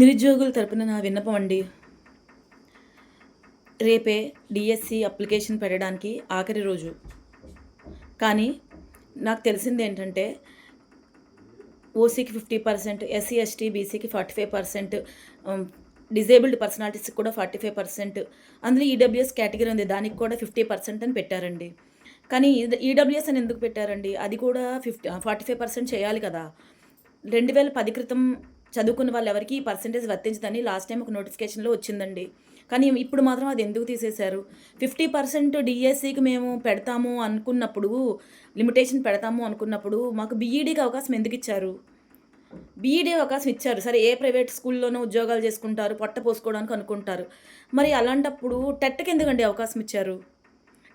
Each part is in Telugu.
నిరుద్యోగుల తరపున నా విన్నపం అండి. రేపే డిఎస్సి అప్లికేషన్ పెట్టడానికి ఆఖరి రోజు. కానీ నాకు తెలిసింది ఏంటంటే ఓసీకి ఫిఫ్టీ పర్సెంట్ ఎస్సీ ఎస్టీ బీసీకి ఫార్టీ ఫైవ్ పర్సెంట్ డిజేబుల్డ్ పర్సనాలిటీస్కి కూడా ఫార్టీ ఫైవ్ పర్సెంట్. అందులో ఈడబ్ల్యూఎస్ కేటగిరీ ఉంది. దానికి కూడా ఫిఫ్టీ పర్సెంట్ అని పెట్టారండి. కానీ ఈడబ్ల్యూఎస్ అని ఎందుకు పెట్టారండి? అది కూడా ఫిఫ్టీ ఫార్టీ ఫైవ్ పర్సెంట్ చేయాలి కదా. రెండు వేల పది క్రితం చదువుకున్న వాళ్ళు ఎవరికి ఈ పర్సంటేజ్ వర్తించదని లాస్ట్ టైం ఒక నోటిఫికేషన్లో వచ్చిందండి. కానీ ఇప్పుడు మాత్రం అది ఎందుకు తీసేశారు? ఫిఫ్టీ పర్సెంట్ డిఎస్సికి మేము పెడతాము అనుకున్నప్పుడు లిమిటేషన్ పెడతాము అనుకున్నప్పుడు మాకు బీఈడీకి అవకాశం ఎందుకు ఇచ్చారు? బీఈడీ అవకాశం ఇచ్చారు. సరే ఏ ప్రైవేట్ స్కూల్లోనూ ఉద్యోగాలు చేసుకుంటారు పొట్ట పోసుకోవడానికి అనుకుంటారు. మరి అలాంటప్పుడు టెట్కి ఎందుకండి అవకాశం ఇచ్చారు?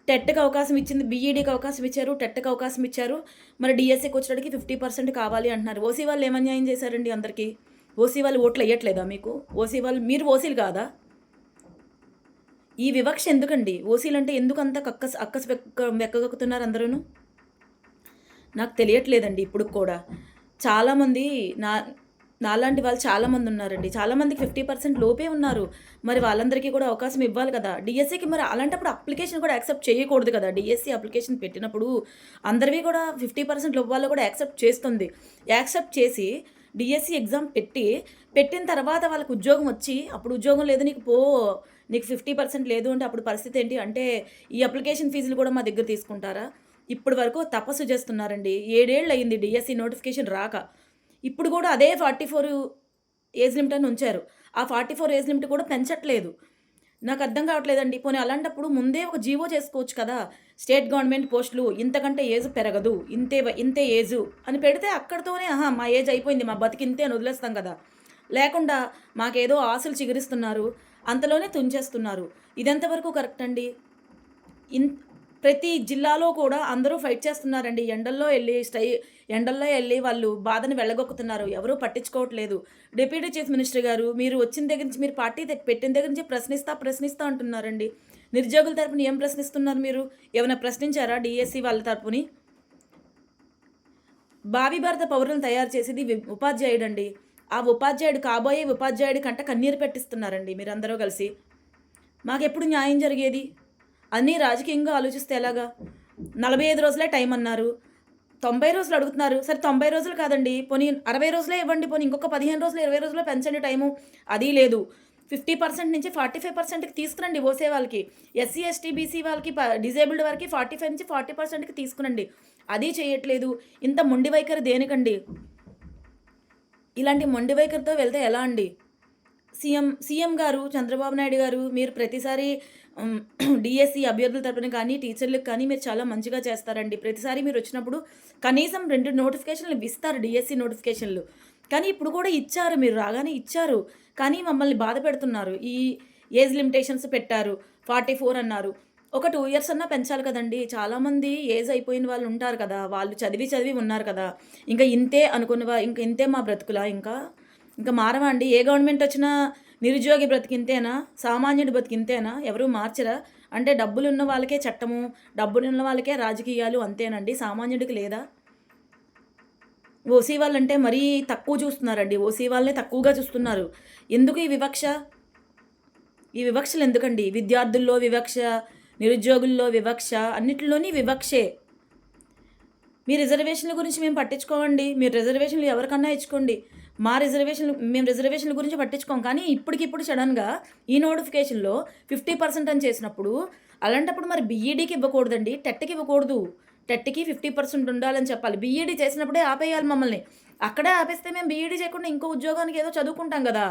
టెట్కి అవకాశం ఇచ్చింది బీఈడీకి అవకాశం ఇచ్చారు టెట్కి అవకాశం ఇచ్చారు. మరి డిఎస్సికి వచ్చేటికి ఫిఫ్టీ పర్సెంట్ కావాలి అంటున్నారు. ఓసీ వాళ్ళు ఏమన్యాయం చేశారండి అందరికీ? ఓసీ వాళ్ళు ఓట్లు వేయట్లేదా మీకు? ఓసీ వాళ్ళు మీరు ఓసీలు కాదా? ఈ వివక్ష ఎందుకండి? ఓసీలు అంటే ఎందుకు అంత కక్కస్ అక్కస్ వెక్క వెక్కగక్కుతున్నారు అందరూ నాకు తెలియట్లేదండి ఇప్పుడు కూడా. చాలామంది నా నాలాంటి వాళ్ళు చాలామంది ఉన్నారండి. చాలామందికి ఫిఫ్టీ పర్సెంట్ లోపే ఉన్నారు. మరి వాళ్ళందరికీ కూడా అవకాశం ఇవ్వాలి కదా. డిఎస్సికి మరి అలాంటప్పుడు అప్లికేషన్ కూడా యాక్సెప్ట్ చేయకూడదు కదా. డిఎస్సి అప్లికేషన్ పెట్టినప్పుడు అందరివి కూడా ఫిఫ్టీ పర్సెంట్ వాళ్ళు కూడా యాక్సెప్ట్ చేస్తుంది. యాక్సెప్ట్ చేసి డిఎస్సి ఎగ్జామ్ పెట్టి పెట్టిన తర్వాత వాళ్ళకి ఉద్యోగం వచ్చి అప్పుడు ఉద్యోగం లేదు నీకు పో. నీకు ఫిఫ్టీ పర్సెంట్ లేదు అంటే అప్పుడు పరిస్థితి ఏంటి? అంటే ఈ అప్లికేషన్ ఫీజులు కూడా మా దగ్గర తీసుకుంటారా? ఇప్పటి వరకు తపస్సు చేస్తున్నారండి. ఏడేళ్ళు అయింది డిఎస్సి నోటిఫికేషన్ రాక. ఇప్పుడు కూడా అదే ఫార్టీ ఫోర్ ఏజ్ లిమిట్ అని ఉంచారు. ఆ ఫార్టీ ఫోర్ ఏజ్ లిమిట్ కూడా పెంచట్లేదు. నాకు అర్థం కావట్లేదండి. పోనీ అలాంటప్పుడు ముందే ఒక జీవో చేసుకోవచ్చు కదా. స్టేట్ గవర్నమెంట్ పోస్టులు ఇంతకంటే ఏజ్ పెరగదు. ఇంతే ఇంతే ఏజు అని పెడితే అక్కడితోనే ఆహా మా ఏజ్ అయిపోయింది మా బతికి ఇంతే అని వదిలేస్తాం కదా. లేకుండా మాకేదో ఆశలు చిగురిస్తున్నారు. అంతలోనే తుంచేస్తున్నారు. ఇదెంతవరకు కరెక్ట్ అండి ఇన్ ప్రతి జిల్లాలో కూడా అందరూ ఫైట్ చేస్తున్నారండి. ఎండల్లో వెళ్ళి స్టై ఎండల్లో వెళ్ళి వాళ్ళు బాధను వెళ్ళగొక్కుతున్నారు. ఎవరూ పట్టించుకోవట్లేదు. డిప్యూటీ చీఫ్ మినిస్టర్ గారు మీరు వచ్చిన దగ్గర నుంచి మీరు పార్టీ పెట్టిన దగ్గర నుంచి ప్రశ్నిస్తా ప్రశ్నిస్తా అంటున్నారండి. నిరుద్యోగుల తరపున ఏం ప్రశ్నిస్తున్నారు మీరు? ఏమైనా ప్రశ్నించారా డిఎస్సి వాళ్ళ తరపుని? భావి భారత పౌరులను తయారు చేసేది ఉపాధ్యాయుడు అండి ఆ ఉపాధ్యాయుడు కాబోయే ఉపాధ్యాయుడి కంట కన్నీరు పెట్టిస్తున్నారండి మీరందరూ కలిసి. మాకెప్పుడు న్యాయం జరిగేది? అన్నీ రాజకీయంగా ఆలోచిస్తే ఎలాగా? నలభై ఐదు రోజులే టైం అన్నారు. తొంభై రోజులు అడుగుతున్నారు. సరే తొంభై రోజులు కాదండి. పోనీ అరవై రోజులే ఇవ్వండి. పోనీ ఇంకొక పదిహేను రోజులు ఇరవై రోజులు పెంచండి టైము. అది లేదు. ఫిఫ్టీ పర్సెంట్ నుంచి ఫార్టీ ఫైవ్ పర్సెంట్కి తీసుకురండి ఓసే వాళ్ళకి. ఎస్సీ ఎస్టీ బీసీ వాళ్ళకి డిజేబుల్డ్ వారికి ఫార్టీ ఫైవ్ నుంచి ఫార్టీ పర్సెంట్కి తీసుకురండి. అది చేయట్లేదు. ఇంత మొండి వైఖరి దేనికండి? ఇలాంటి మొండి వైఖరితో వెళ్తే ఎలా అండి? సీఎం సీఎం గారు చంద్రబాబు నాయుడు గారు మీరు ప్రతిసారి డిఎస్సి అభ్యర్థుల తరపున కానీ టీచర్లకు కానీ మీరు చాలా మంచిగా చేస్తారండి. ప్రతిసారి మీరు వచ్చినప్పుడు కనీసం రెండు నోటిఫికేషన్లు ఇస్తారు డిఎస్సి నోటిఫికేషన్లు. కానీ ఇప్పుడు కూడా ఇచ్చారు మీరు రాగానే ఇచ్చారు. కానీ మమ్మల్ని బాధ పెడుతున్నారు. ఈ ఏజ్ లిమిటేషన్స్ పెట్టారు. ఫార్టీ ఫోర్ అన్నారు. ఒక టూ ఇయర్స్ అన్నా పెంచాలి కదండి. చాలామంది ఏజ్ అయిపోయిన వాళ్ళు ఉంటారు కదా. వాళ్ళు చదివి చదివి ఉన్నారు కదా. ఇంకా ఇంతే అనుకున్న ఇంకా ఇంతే మా బ్రతుకులా ఇంకా? ఇంకా మారవండి ఏ గవర్నమెంట్ వచ్చినా నిరుద్యోగి బ్రతికింతేనా? సామాన్యుడు బ్రతికింతేనా? ఎవరు మార్చరా? అంటే డబ్బులు ఉన్న వాళ్ళకే చట్టము డబ్బులు ఉన్న వాళ్ళకే రాజకీయాలు అంతేనండి. సామాన్యుడికి లేదా? ఓసీ వాళ్ళంటే మరీ తక్కువ చూస్తున్నారండి. ఓసీ వాళ్ళనే తక్కువగా చూస్తున్నారు. ఎందుకు ఈ వివక్ష? ఈ వివక్షలు ఎందుకండి? విద్యార్థుల్లో వివక్ష నిరుద్యోగుల్లో వివక్ష అన్నిటిలోని వివక్షే. మీ రిజర్వేషన్ల గురించి మేము పట్టించుకోమండి మీరు రిజర్వేషన్లు ఎవరికన్నా ఇచ్చుకోండి. మా రిజర్వేషన్లు మేము రిజర్వేషన్ల గురించి పట్టించుకోం కానీ ఇప్పటికిప్పుడు సడన్గా ఈ నోటిఫికేషన్లో ఫిఫ్టీ పర్సెంట్ అని చేసినప్పుడు అలాంటప్పుడు మరి బీఈడీకి ఇవ్వకూడదండి. టెట్కి ఇవ్వకూడదు. టెట్కి ఫిఫ్టీ పర్సెంట్ ఉండాలని చెప్పాలి. బీఈడీ చేసినప్పుడే ఆపేయాలి మమ్మల్ని. అక్కడే ఆపేస్తే మేము బీఈడీ చేయకుండా ఇంకో ఉద్యోగానికి ఏదో చదువుకుంటాం కదా.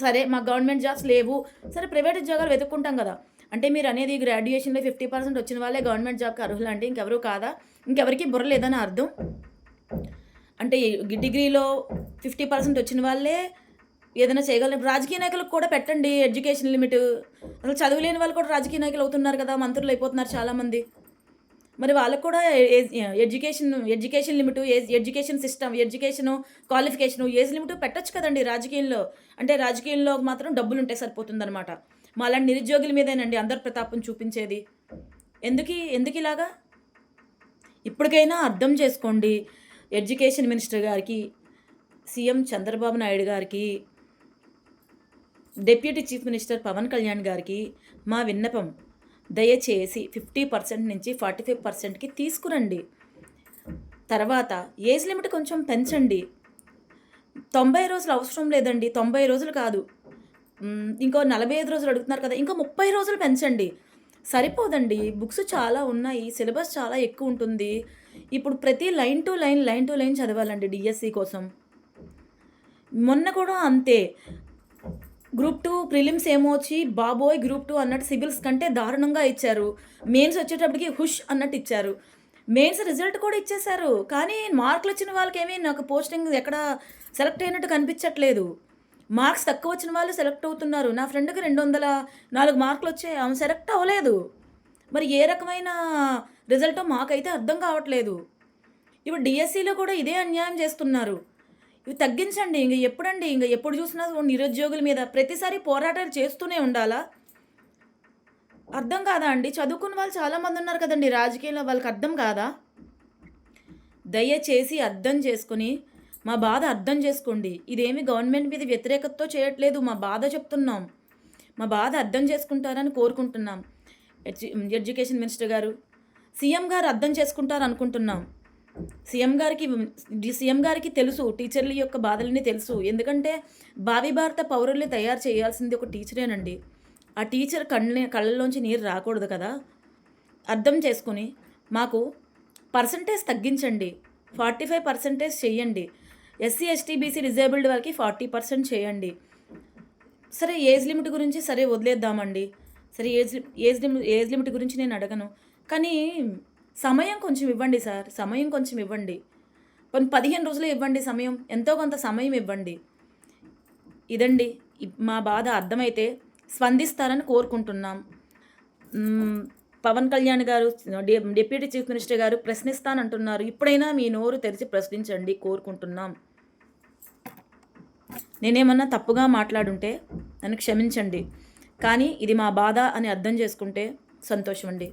సరే మా గవర్నమెంట్ జాబ్స్ లేవు. సరే ప్రైవేట్ ఉద్యోగాలు వెతుక్కుంటాం కదా. అంటే మీరు అనేది గ్రాడ్యుయేషన్లో ఫిఫ్టీ పర్సెంట్ వచ్చిన వాళ్ళే గవర్నమెంట్ జాబ్కి అర్హులు అంటే ఇంకెవరు కాదా? ఇంకెవరికి బుర్ర లేదని అర్థం? అంటే డిగ్రీలో ఫిఫ్టీ పర్సెంట్ వచ్చిన వాళ్ళే ఏదైనా చేయగలరు రాజకీయ నాయకులకు కూడా పెట్టండి ఎడ్యుకేషన్ లిమిట్. అసలు చదువులేని వాళ్ళు కూడా రాజకీయ నాయకులు అవుతున్నారు కదా మంత్రులు అయిపోతున్నారు చాలామంది. మరి వాళ్ళకు కూడా education education limit age education system education qualification age limit పెట్టొచ్చు కదండి రాజకీయంలో. అంటే రాజకీయంలో మాత్రం డబ్బులు ఉంటే సరిపోతుందన్నమాట. మా అలాంటి నిరుద్యోగుల మీదేనండి అందరి ప్రతాపం చూపించేది. ఎందుకు ఎందుకు ఇలాగా ఇప్పటికైనా అర్థం చేసుకోండి. ఎడ్యుకేషన్ మినిస్టర్ గారికి సీఎం చంద్రబాబు నాయుడు గారికి deputy chief minister Pawan Kalyan గారికి మా విన్నపం దయచేసి ఫిఫ్టీ పర్సెంట్ నుంచి ఫార్టీ ఫైవ్ పర్సెంట్కి తీసుకురండి. తర్వాత ఏజ్ లిమిట్ కొంచెం పెంచండి. తొంభై రోజులు అవసరం లేదండి. తొంభై రోజులు కాదు. ఇంకో నలభై ఐదు రోజులు అడుగుతున్నారు కదా ఇంకో ముప్పై రోజులు పెంచండి. సరిపోదండి. బుక్స్ చాలా ఉన్నాయి. సిలబస్ చాలా ఎక్కువ ఉంటుంది. ఇప్పుడు ప్రతి line to line line to line చదవాలండి DSC కోసం. మొన్న కూడా అంతే. గ్రూప్ టూ ప్రిలిమ్స్ ఏమో వచ్చి బాబోయ్ గ్రూప్ టూ అన్నట్టు సివిల్స్ కంటే దారుణంగా ఇచ్చారు. మెయిన్స్ వచ్చేటప్పటికి హుష్ అన్నట్టు ఇచ్చారు. మెయిన్స్ రిజల్ట్ కూడా ఇచ్చేశారు. కానీ మార్కులు వచ్చిన వాళ్ళకి ఏమీ నాకు పోస్టింగ్ ఎక్కడ సెలెక్ట్ అయినట్టు కనిపించట్లేదు. మార్క్స్ తక్కువ వచ్చిన వాళ్ళు సెలెక్ట్ అవుతున్నారు. నా ఫ్రెండ్కి రెండు వందల నాలుగు మార్కులు వచ్చాయి. ఆమె సెలెక్ట్ అవ్వలేదు. మరి ఏ రకమైన రిజల్ట్ మాకైతే అర్థం కావట్లేదు. ఇప్పుడు డిఎస్సిలో కూడా ఇదే అన్యాయం చేస్తున్నారు. ఇవి తగ్గించండి ఇంక ఎప్పుడండి ఇంక ఎప్పుడు చూసినా నిరుద్యోగుల మీద ప్రతిసారి పోరాటాలు చేస్తూనే ఉండాలా? అర్థం కాదా అండి? చదువుకున్న వాళ్ళు చాలామంది ఉన్నారు కదండి రాజకీయంలో వాళ్ళకి అర్థం కాదా? దయచేసి అర్థం చేసుకుని మా బాధ అర్థం చేసుకోండి. ఇదేమి గవర్నమెంట్ మీద వ్యతిరేకతతో చేయట్లేదు మా బాధ చెప్తున్నాం. మా బాధ అర్థం చేసుకుంటారని కోరుకుంటున్నాం. ఎడ్యు ఎడ్యుకేషన్ మినిస్టర్ గారు సీఎం గారు అర్థం చేసుకుంటారు అనుకుంటున్నాం సీఎం గారికి సీఎం గారికి తెలుసు టీచర్ల యొక్క బాధలని తెలుసు. ఎందుకంటే భావి భారత పౌరుల్ని తయారు చేయాల్సింది ఒక టీచరేనండి. ఆ టీచర్ కళ్ళ కళ్ళలోంచి నీరు రాకూడదు కదా? అర్థం చేసుకుని మాకు పర్సంటేజ్ తగ్గించండి. ఫార్టీ ఫైవ్ పర్సెంటేజ్ చేయండి ఎస్సీ ఎస్టీ బీసీ డిజేబుల్డ్ వారికి ఫార్టీ పర్సెంట్ చేయండి సరే ఏజ్ లిమిట్ గురించి సరే వదిలేద్దామండి. సరే age age limit age limit గురించి నేను అడగను. కానీ సమయం కొంచెం ఇవ్వండి సార్ సమయం కొంచెం ఇవ్వండి. కొన్ని పదిహేను రోజులు ఇవ్వండి సమయం ఎంతో కొంత సమయం ఇవ్వండి. ఇదండి మా బాధ అర్థమైతే స్పందిస్తారని కోరుకుంటున్నాం. పవన్ కళ్యాణ్ గారు డిప్యూటీ చీఫ్ మినిస్టర్ గారు ప్రశ్నిస్తానంటున్నారు. ఇప్పుడైనా మీ నోరు తెరిచి ప్రశ్నించండి కోరుకుంటున్నాం. నేనేమన్నా తప్పుగా మాట్లాడుంటే నన్ను క్షమించండి. కానీ ఇది మా బాధ అని అర్థం చేసుకుంటే సంతోషం అండి